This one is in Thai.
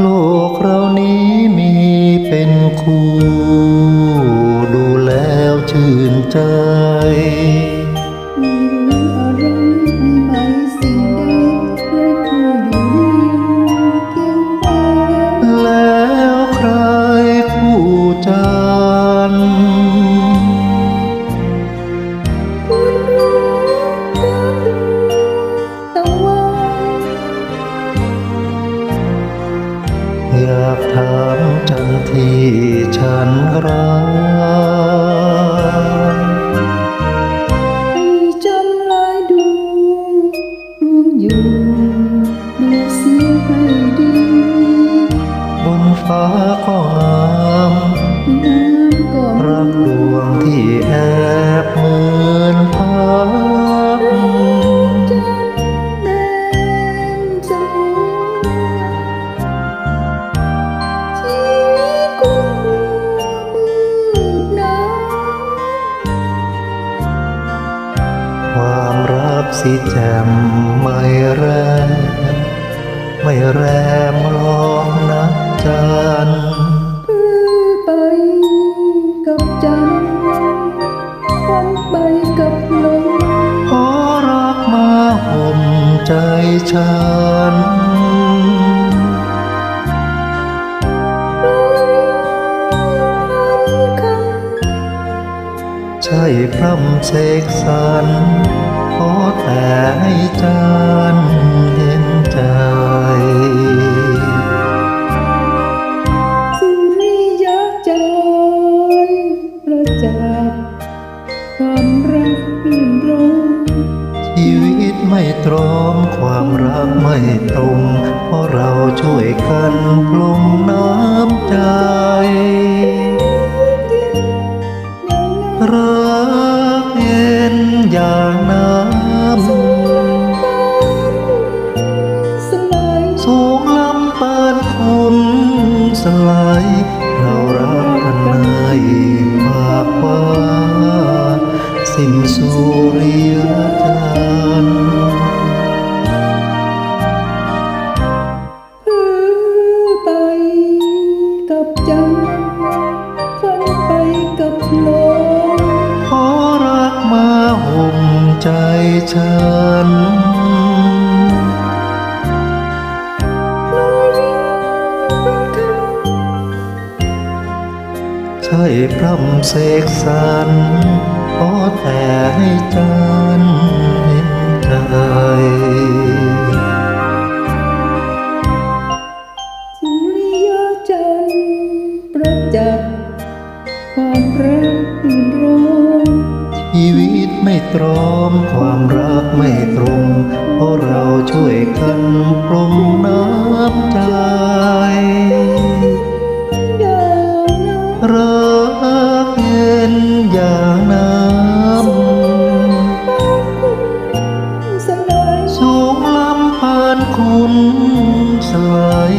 โลกเรานี้มีเป็นคู่ ดูแล้วชื่นใจ อยากถามจันทร์ที่ฉันรักมีจันทร์หลายดวงรวมอยู่ดูเสียให้ดี บนฟ้าก็ง สิแจ่มไม่แรมไม่แรมลองนะจันไปกับจันวันไปกับลมขอรักมาห่มใจฉันใช่พร่ำเสกสรร ชีวิตไม่ตรอมความรักไม่ตรง เพราะเราช่วยกันปลงน้ำใจ ฉันลอยเป็นคใช่พร่ำเสกสรรขอแต่ให้จันทร์เห็นใจำสุริยจันทร์ประจักษ์ความรักรื่นรมชีวิต ไม่ตรอมความรักไม่ตรงเพราะเราช่วยกันปรุงน้ำใจอย่างน้ำรักเย็นอย่างน้ำสลายสูงลำพานคุณสลาย